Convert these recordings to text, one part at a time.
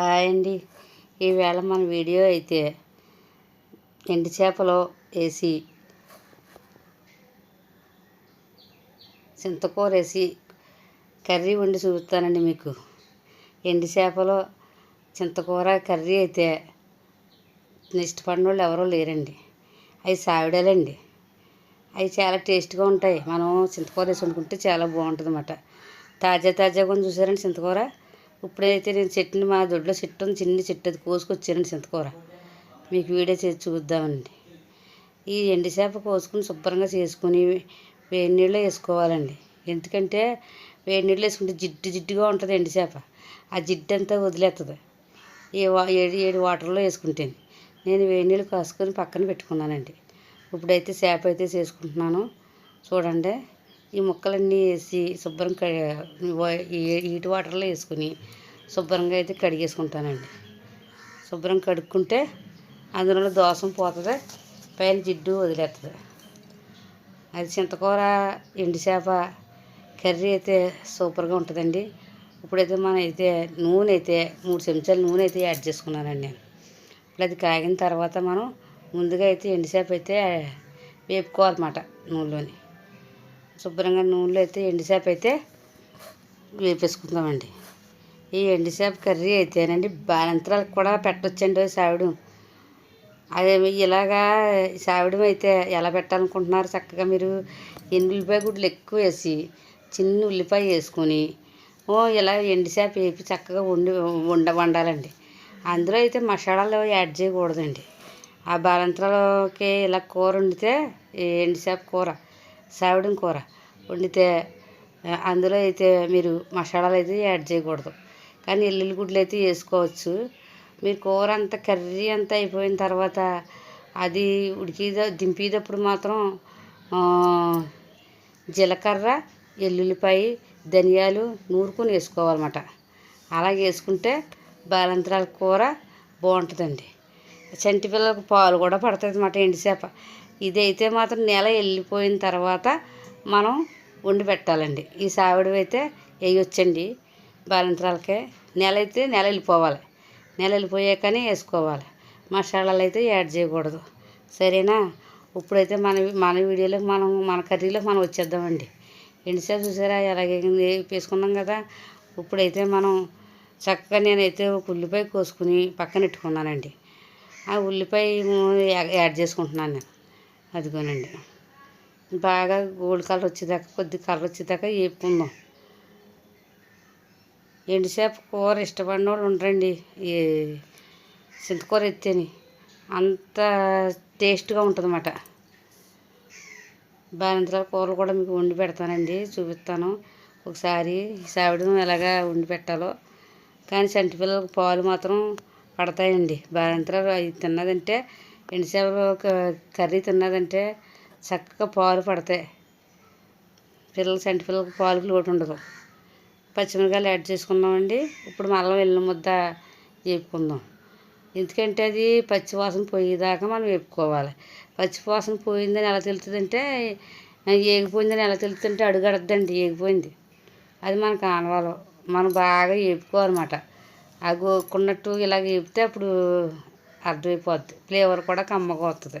Hi అండి. ఈవేళ మన వీడియో అయితే ఎండు చేపలు వేసి చింతకూర వేసి కర్రీ వండి చూపుతానండి మీకు. ఎండు చేపలు చింతకూర కర్రీ అయితే ఇష్టపడిన వాళ్ళు ఎవరూ లేరండి. అవి సావిడాలండి. అవి చాలా టేస్ట్గా ఉంటాయి. మనం చింతకూర వేసి వండుకుంటే చాలా బాగుంటుంది అన్నమాట తాజా తాజాగా చూసారండి చింతకూర? ఇప్పుడైతే నేను చెట్టుని మా దొడ్లో చెట్టు ఉంది చిన్న చెట్టు అది కోసుకొచ్చానండి చింతకూర. మీకు వీడియో చేసి చూద్దామండి. ఈ ఎండు చేప కోసుకుని శుభ్రంగా చేసుకుని వేడి నీళ్ళు వేసుకోవాలండి. ఎందుకంటే వేడి నీళ్ళు వేసుకుంటే జిడ్డు జిడ్డుగా ఉంటుంది ఎండు చేప. ఆ జిడ్డు అంతా వదిలేస్తుంది ఏ వా ఏడు ఏడు వాటర్లో వేసుకుంటాను. నేను వేడి నీళ్ళు కాసుకొని పక్కన పెట్టుకున్నానండి. ఇప్పుడైతే చేప అయితే చేసుకుంటున్నాను. చూడండి. ఈ ముక్కలన్నీ వేసి శుభ్రం క హీట్ వాటర్లో వేసుకుని శుభ్రంగా అయితే కడిగేసుకుంటానండి. శుభ్రం కడుక్కుంటే అందులో దోషం పోతుంది పైన జిడ్డు వదిలేస్తుంది అది చింతకూర ఎండు చేప కర్రీ అయితే సూపర్గా ఉంటుందండి. ఇప్పుడైతే మనం అయితే నూనె అయితే మూడు చెంచాలు నూనె అయితే యాడ్ చేసుకున్నానండి నేను. ఇప్పుడు అది కాగిన తర్వాత మనం ముందుగా అయితే ఎండు చేప అయితే వేపుకోవాలన్నమాట నూనెలోని శుభ్రంగా నూనెలో అయితే ఎండు చేప అయితే వేపేసుకుందామండి. ఈ ఎండుసేప కర్రీ అయితేనండి బాలంతరాలకు కూడా పెట్టొచ్చండి సావిడు. అదే ఇలాగా సావిడం అయితే ఎలా పెట్టాలనుకుంటున్నారు చక్కగా మీరు ఎన్ని ఉల్లిపాయ గుడ్లు ఎక్కువ వేసి చిన్న ఉల్లిపాయ వేసుకొని ఓ ఇలా ఎండు చేప వేపి చక్కగా వండి వండ వండాలండి. అందులో అయితే మసాలాలు యాడ్ చేయకూడదండి. ఆ బాలంతరాలకి ఇలా కూర వండితే ఎండు చేప కూర సావిడం కూర. వండితే అందులో అయితే మీరు మసాలాలు అయితే యాడ్ చేయకూడదు. కానీ ఎల్లుల్లి గుడ్లు అయితే వేసుకోవచ్చు. మీరు కూర అంతా కర్రీ అంతా అయిపోయిన తర్వాత అది ఉడికిద దింపేటప్పుడు మాత్రం జీలకర్ర ఎల్లుల్లిపాయ ధనియాలు నూరుకొని వేసుకోవాలన్నమాట. అలా వేసుకుంటే బాలంతరాల కూర బాగుంటుందండి. చంటి పిల్లలకు పాలు కూడా పడుతుంది అన్నమాట ఎండుచేప ఇదైతే మాత్రం నెల వెళ్ళిపోయిన తర్వాత మనం వండి పెట్టాలండి. ఈ సావిడి అయితే వేయొచ్చండి. బాలంతరాలకే నెల అయితే నెల వెళ్ళిపోవాలి నెల వెళ్ళిపోయాకనే వేసుకోవాలి. మసాలాలు అయితే యాడ్ చేయకూడదు. సరేనా? ఇప్పుడైతే మన మన వీడియోలోకి మనం మన కర్రీలోకి మనం వచ్చేద్దామండి. ఎండుసేపు చూసారా? ఎలాగే వేసుకున్నాం కదా. ఇప్పుడైతే మనం చక్కగా నేనైతే ఒక ఉల్లిపాయ కోసుకుని పక్కన పెట్టుకున్నానండి. ఆ ఉల్లిపాయ యాడ్ చేసుకుంటున్నాను నేను. అదిగోనండి. బాగా గోల్డ్ కలర్ వచ్చేదాకా కొద్ది కలర్ వచ్చేదాకా వేపుకుందాం. ఎండుసేప కూర ఇష్టపడిన వాళ్ళు ఉండరండి. ఈ చింతకూర ఎత్తేని అంత టేస్ట్గా ఉంటుంది అన్నమాట కూరలు కూడా మీకు వండి పెడతానండి చూపిస్తాను. ఒకసారి సావిడం ఎలాగా వండి పెట్టాలో. కానీ చంటి పిల్లలకు పాలు మాత్రం పడతాయండి. బాలింతరాలు అవి తిన్నదంటే ఎండుచేపలు కర్రీ తిన్నదంటే చక్కగా పాలు పడతాయి. పిల్లలు చంటి పిల్లలకు పాలు లోటు ఉండదు. పచ్చిమిరకాయలు యాడ్ చేసుకున్నామండి ఇప్పుడు మళ్ళీ వెళ్ళిన ముద్ద వేపుకుందాం. ఎందుకంటే అది పచ్చివాసన పోయేదాకా మనం వేపుకోవాలి. పచ్చివాసన పోయిందని ఎలా తెలుస్తుందంటే ఏగిపోయిందని ఎలా తెలుస్తుందంటే అడుగడద్దండి ఏగిపోయింది. అది మనకు ఆనవాలం. మనం బాగా వేపుకోవాలన్నమాట. ఆ గోక్కున్నట్టు ఇలాగ వేపితే అప్పుడు అర్థమైపోద్ది. ఫ్లేవర్ కూడా కమ్మగా వస్తుంది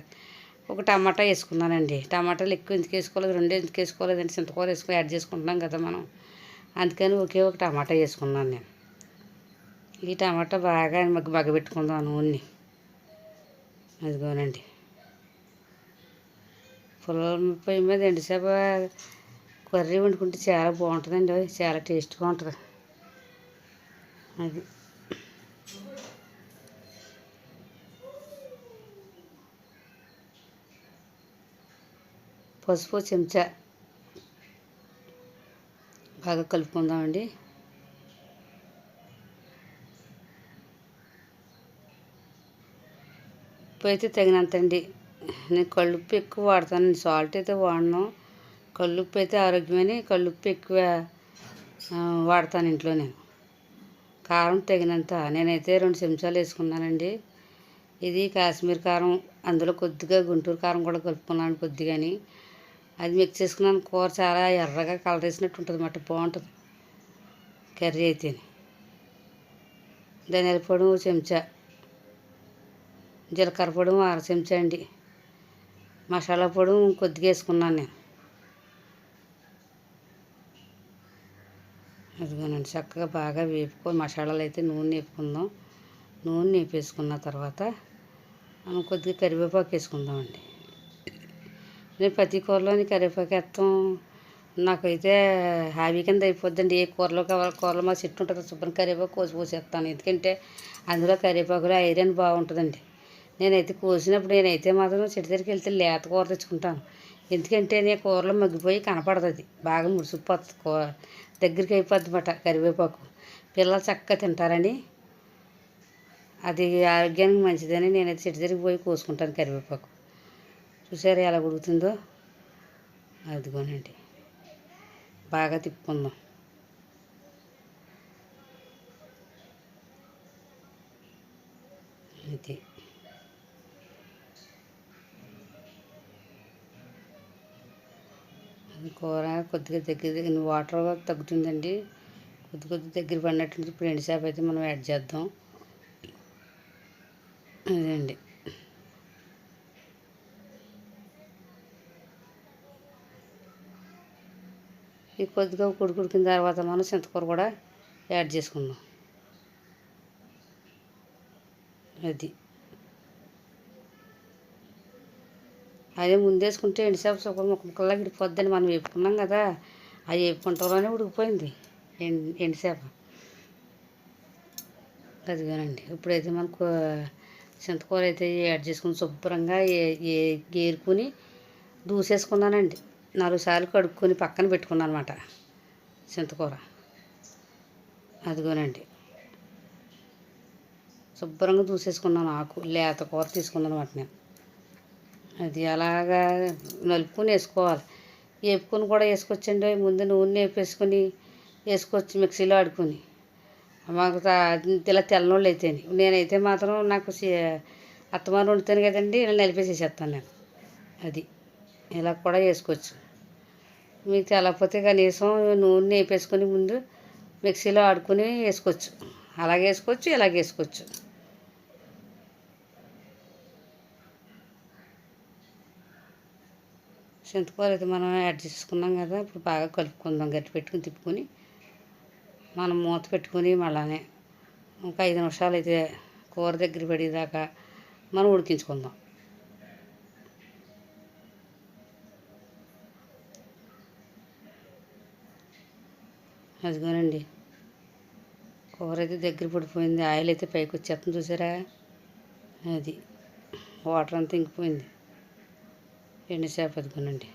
ఒక టమాటా వేసుకున్నానండి. టమాటాలు ఎక్కువ ఎందుకు వేసుకోలేదు రెండు ఎందుకు వేసుకోలేదు అంటే చింతకూర వేసుకొని యాడ్ చేసుకుంటున్నాం కదా మనం. అందుకని ఒకే ఒక టమాటా వేసుకున్నాను నేను. ఈ టమాటా బాగా మగ్గ మగ్గబెట్టుకుందాం నూనె అదిగోనండి. పుల్ల పొయ్యి మీద ఎండుసేప కర్రీ వండుకుంటే చాలా బాగుంటుందండి. చాలా టేస్ట్గా ఉంటుంది. అది. పసుపు చెంచా బాగా కలుపుకుందామండి. ఉప్పు అయితే తగినంత అండి నేను కళ్ళుప్పు ఎక్కువ వాడతాను. సాల్ట్ అయితే వాడను. కళ్ళుప్పు అయితే ఆరోగ్యమని కళ్ళుప్పు ఎక్కువ వాడతాను ఇంట్లో నేను. కారం తగినంత. నేనైతే రెండు చెంచాలు వేసుకున్నానండి. ఇది కాశ్మీర్ కారం అందులో కొద్దిగా గుంటూరు కారం కూడా కలుపుకున్నాను కొద్దిగాని. అది మిక్స్ చేసుకున్నాను. కూర చాలా ఎర్రగా కలర్ వేసినట్టు ఉంటుంది అన్నమాట. బాగుంటుంది. కర్రీ అయితే ధనియాల పొడి చెంచా. జీలకర్ర పొడి అర చెంచా అండి. మసాలా పొడి కొద్దిగా వేసుకున్నాను నేను. అదిగోనండి చక్కగా బాగా వేపుకొని మసాలాలు అయితే నూనె వేపుకుందాం. నూనె వేపేసుకున్న తర్వాత మనం కొద్దిగా కరివేపాకు వేసుకుందామండి. నేను ప్రతి కూరలోని కరివేపాకు వేస్తాం. నాకైతే హాబీ కింద అయిపోద్దండి. ఏ కూరలో కావాలి కూరలో మా చెట్టు ఉంటుంది శుభ్రం కరివేపాకు కోసి పోసేస్తాను. ఎందుకంటే అందులో కరివేపాకులో ఐరన్ బాగుంటుందండి. నేనైతే కోసినప్పుడు నేనైతే మాత్రం చెట్టు దగ్గరికి వెళ్తే లేత కూర తెచ్చుకుంటాను. ఎందుకంటే నేను కూరలో మగ్గిపోయి కనపడదు అది బాగా ముడిసిపోతుంది కూర దగ్గరికి అయిపోద్ది అన్నమాట కరివేపాకు. పిల్లలు చక్కగా తింటారని. అది ఆరోగ్యానికి మంచిదని నేనైతే చెట్టు దగ్గరికి పోయి కోసుకుంటాను కరివేపాకు. చూసారా ఎలా ఉడుకుతుందో? అదిగోనండి. బాగా తిప్పుకుందాం. ఇది కూర కొద్దిగా దగ్గర దగ్గర వాటర్ తగ్గుతుందండి. కొద్ది కొద్ది దగ్గర పడినట్టు ఇప్పుడు ఎండు చేప అయితే మనం యాడ్ చేద్దాం. అదండి ఈ కొద్దిగా ఉడికిన తర్వాత మనం చింతకూర కూడా యాడ్ చేసుకుందాం. అది. అదే ముందేసుకుంటే ఎండుసేపు సుఖం ఒక ముక్కల్లా విడిపోద్దని మనం వేపుకున్నాం కదా అది వేపుకుంటాలోనే ఉడికిపోయింది ఎండు ఎండుసేప అదిగోనండి ఇప్పుడైతే మనకు చింతకూర అయితే యాడ్ చేసుకుని శుభ్రంగా ఏ ఏ గేరుకుని దూసేసుకున్నానండి. నాలుగు సార్లు కడుక్కొని పక్కన పెట్టుకున్నాను అనమాట చింతకూర. అదిగోనండి. శుభ్రంగా దూసేసుకున్నాను ఆకు లేత కూర తీసుకున్నాను అనమాట నేను. అది అలాగా నలుపుకొని వేసుకోవాలి. వేపుకొని కూడా వేసుకోవచ్చండి ముందు నూనె వేపేసుకొని వేసుకోవచ్చు మిక్సీలో ఆడుకొని. మాకు ఇలా తెల్లనోళ్ళు అయితేని. నేనైతే మాత్రం నాకు అత్తమారు వండుతాను కదండి ఇలా నలిపేసేసేస్తాను నేను. అది. ఇలా కూడా వేసుకోవచ్చు. మీకు తెలకపోతే కనీసం నూనె వేపేసుకొని ముందు మిక్సీలో ఆడుకొని వేసుకోవచ్చు. అలాగే వేసుకోవచ్చు ఇలాగ వేసుకోవచ్చు. చింతకూర అయితే మనం యాడ్ చేసుకున్నాం కదా ఇప్పుడు బాగా కలుపుకుందాం. గట్టి పెట్టుకుని తిప్పుకొని మనం మూత పెట్టుకొని మళ్ళానే ఒక ఐదు నిమిషాలు అయితే కూర దగ్గర పడేదాకా మనం ఉడికించుకుందాం. అదిగోనండి. కూర అయితే దగ్గర పడిపోయింది. ఆయిల్ అయితే పైకి వచ్చేస్తుంది చూసారా? అది. వాటర్ అంతా ఇంకిపోయింది. ఎండు చేప అదిగోనండి.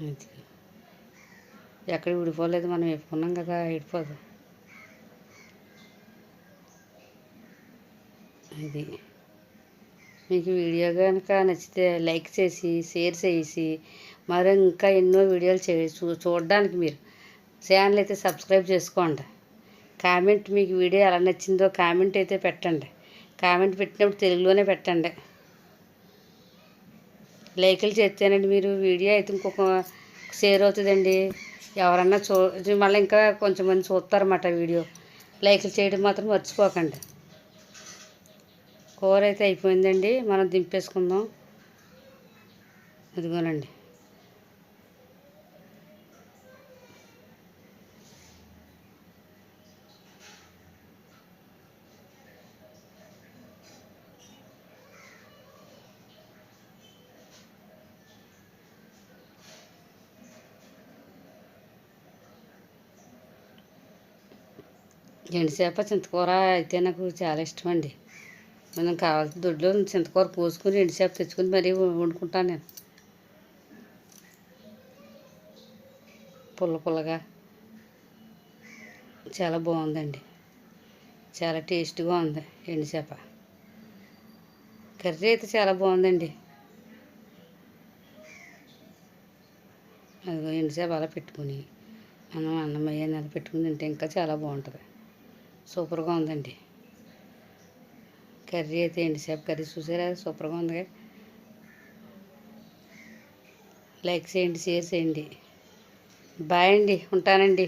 అది. ఎక్కడ విడిపోలేదు మనం వేపుకున్నాం కదా విడిపోదు అది. మీకు వీడియో కనుక నచ్చితే లైక్ చేసి షేర్ చేసి మరి ఇంకా ఎన్నో వీడియోలు చే చూ చూడడానికి మీరు ఛానల్ అయితే సబ్స్క్రైబ్ చేసుకోండి. కామెంట్ మీకు వీడియో ఎలా నచ్చిందో కామెంట్ అయితే పెట్టండి. కామెంట్ పెట్టినప్పుడు తెలుగులోనే పెట్టండి. లైకులు చేస్తేనండి మీరు. వీడియో అయితే ఇంకొక షేర్ అవుతుందండి. ఎవరన్నా చూ మళ్ళీ ఇంకా కొంచెం మంది చూస్తారన్నమాట వీడియో. లైకులు చేయడం మాత్రం మర్చిపోకండి. కూర అయితే అయిపోయిందండి. మనం దింపేసుకుందాం. ఇదిగోనండి. ఎండుచేప చింతకూర అయితే నాకు చాలా ఇష్టం అండి మనం కావాల్సిన దొడ్లో చింతకూర పోసుకుని ఎండుచేప తెచ్చుకుని మరీ వండుకుంటాను నేను. పుల్ల పుల్లగా. చాలా బాగుందండి. చాలా టేస్ట్గా ఉంది ఎండుచేప కర్రీ అయితే చాలా బాగుందండి. అదిగో ఎండుచేప అలా పెట్టుకుని మనం అన్నం అయ్యే పెట్టుకుని తింటే ఇంకా చాలా బాగుంటుంది. సూపర్గా ఉందండి. కర్రీ అయితే ఏంటి సేపు కర్రీ చూసారా? సూపర్గా ఉంది లైక్ చేయండి షేర్ చేయండి. బాయ్ అండి ఉంటానండి.